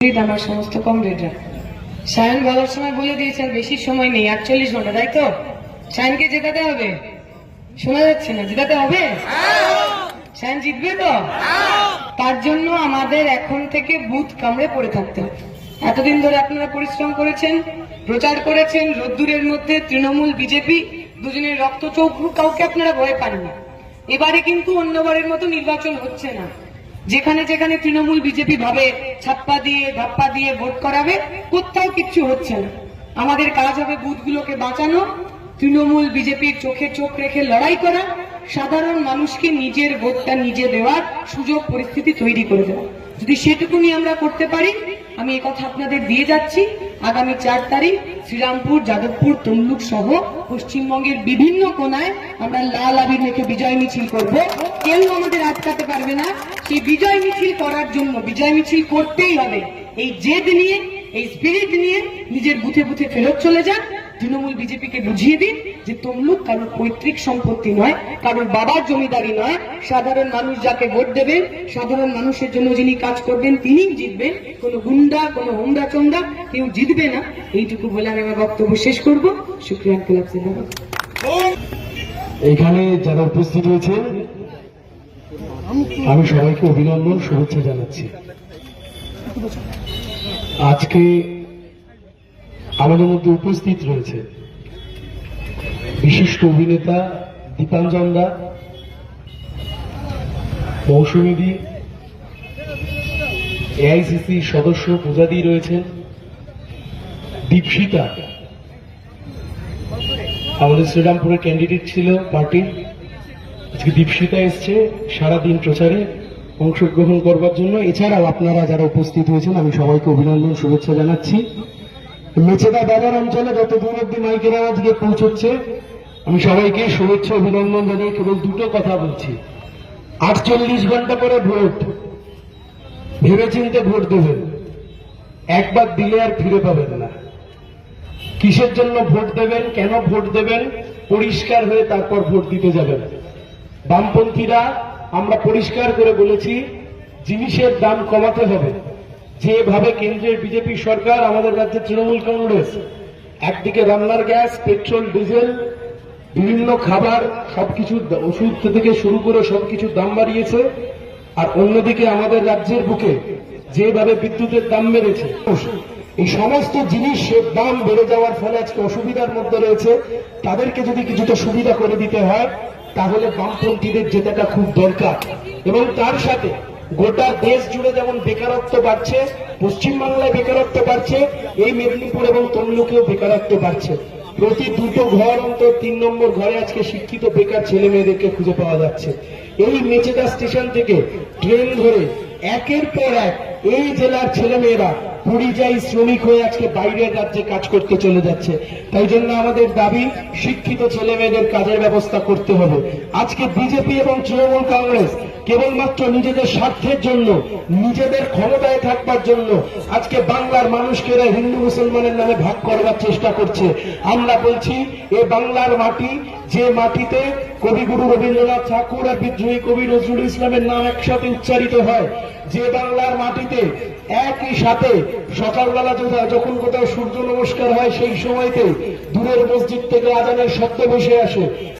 আমার সমস্ত কমপ্লিটরা সায়ন বলার সময় বলে বেশি সময় নেই ঘণ্টা, তাই তো? সায়নকে জেতাতে হবে। শোনা যাচ্ছে না, জেতাতে হবে? সায়ন জিতবে তো? তার জন্য আমাদের এখন থেকে বুথ কামড়ে পড়ে থাকতে হবে। এতদিন ধরে আপনারা পরিশ্রম করেছেন, প্রচার করেছেন, রোদ্দুরের মধ্যে তৃণমূল, বিজেপি দুজনের রক্ত চৌক কাউকে আপনারা ভয় পান না এবারে কিন্তু অন্যবারের মতো নির্বাচন হচ্ছে না। যেখানে যেখানে তৃণমূল বিজেপি ভাবে ছাপ্পা দিয়ে, ধাপ্পা দিয়ে ভোট করাবে, কোথাও কিচ্ছু হচ্ছে না। আমাদের কাজ হবে বুথগুলোকে বাঁচানো, তৃণমূল বিজেপির চোখে চোখ রেখে লড়াই করা, সাধারণ মানুষকে নিজের ভোটটা নিজে দেওয়ার সুযোগ পরিস্থিতি তৈরি করে দেওয়া। যদি সেটুকুনি আমরা করতে পারি, আমি কথা আপনাদের দিয়ে যাচ্ছি। আগামী চার তারিখ শ্রীরামপুর, যাদবপুর, তমলুক সহ পশ্চিমবঙ্গের বিভিন্ন কোনায় আমরা লাল আবির মেখে বিজয় মিছিল করব। কেউ আমাদের আটকাতে পারবে না। সেই বিজয় মিছিল করার জন্য, বিজয় মিছিল করতেই হবে। এই জেদ নিয়ে, এই স্পিরিট নিয়ে নিজের বুথে বুথে ফেরত চলে যান। তৃণমূল বিজেপিকে বুঝিয়ে দিন যে তমলুক কারোর পৈতৃক সম্পত্তি নয়, কারোর বাবার জমিদারি নয়। সাধারণ মানুষ যাকে ভোট দেবেন, সাধারণ মানুষের জন্য যিনি কাজ করবেন, তিনিই জিতবেন। কোনো গুন্ডা, কোনো হোমরা চন্দা কেউ জিতবে না। এইটুকু বলে আমি আমার বক্তব্য শেষ করব। শুক্রিয়া এখানে যারা উপস্থিত রয়েছেন আমি সবাইকে অভিনন্দন, শুভেচ্ছা জানাচ্ছি। আজকে আমাদের মধ্যে উপস্থিত রয়েছে বিশিষ্ট অভিনেতা দীপাঞ্জন দা মৌসুমীদি এআইসিসি সদস্য পূজাদি রয়েছেন, দীপশিতা। আমাদের শ্রীরামপুরের ক্যান্ডিডেট ছিল পার্টির আজকে দীপশিতা এসছে, সারাদিন প্রচারে অংশগ্রহণ করবার জন্য। এছাড়াও আপনারা যারা উপস্থিত হয়েছেন, আমি সবাইকে অভিনন্দন, শুভেচ্ছা জানাচ্ছি। মেচেদা বাবার অঞ্চলে যত দূর অব্দি মাইকের আওয়াজ গিয়ে পৌঁছচ্ছে, আমি সবাইকে শুভেচ্ছা, অভিনন্দন জানিয়ে কেবল দুটো কথা বলছি। আটচল্লিশ ঘণ্টা পরে ভোট। ভেবেচিন্তে ভোট দেবেন। একবার দিলে আর ফিরে পাবেন না। কিসের জন্য ভোট দেবেন, কেন ভোট দেবেন, পরিষ্কার হয়ে তারপর ভোট দিতে যাবেন। বামপন্থীরা, আমরা পরিষ্কার করে বলেছি, জিনিসের দাম কমাতে হবে। যেভাবে কেন্দ্রের বিজেপি সরকার, আমাদের রাজ্যে তৃণমূল কংগ্রেস, একদিকে রান্নার গ্যাস, পেট্রোল, ডিজেল, বিভিন্ন খাবার, সবকিছু ওষুধ থেকে শুরু করে সবকিছুর দাম বাড়িয়েছে, আর অন্যদিকে আমাদের রাজ্যের বুকে যেভাবে বিদ্যুতের দাম বেড়েছে, এই সমস্ত জিনিসের দাম বেড়ে যাওয়ার ফলে আজকে অসুবিধার মধ্যে রয়েছে। তাদেরকে যদি কিছুটা সুবিধা করে দিতে হয় তাহলে বামপন্থীদের জেতাটা খুব দরকার। এবং তার সাথে গোটা দেশ জুড়ে যেমন বেকারত্ব বাড়ছে, পশ্চিমবাংলায় বেকারত্ব বাড়ছে, এই মেদিনীপুর এবং তমলুকেও বেকারত্ব বাড়ছে। প্রতি দুটো ঘর অন্তর তিন নম্বর ঘরে আজকে শিক্ষিত বেকার ছেলে মেয়েদেরকে খুঁজে পাওয়া যাচ্ছে। এই মেচেদা স্টেশন থেকে ট্রেন ধরে একের পর এক এই জেলার ছেলেমেয়েরা পরিযায়ী শ্রমিক হয়ে আজকে বাইরের রাজ্যে কাজ করতে চলে যাচ্ছে, তাই জন্য আমাদের দাবি, শিক্ষিত ছেলে মেয়েদের কাজের ব্যবস্থা করতে হবে। আজকে বিজেপি এবং তৃণমূল কংগ্রেস কেবলমাত্র নিজেদের স্বার্থের জন্য, নিজেদের ক্ষমতায় থাকবার জন্য আজকে বাংলার মানুষকে হিন্দু মুসলমানের নামে ভাগ করবার চেষ্টা করছে। আমরা বলছি, এ বাংলার মাটি যে মাটিতে কবিগুরু রবীন্দ্রনাথ ঠাকুর আর বিদ্রোহী কবি নজরুল ইসলামের নাম একসাথে উচ্চারিত হয়, যে বাংলার মাটিতে একই সাথে সকালবেলা যখন- কোথাও সূর্য নমস্কার হয়, সেই সময়তে দূরের মসজিদ থেকে আজানের শব্দ বসে আসে।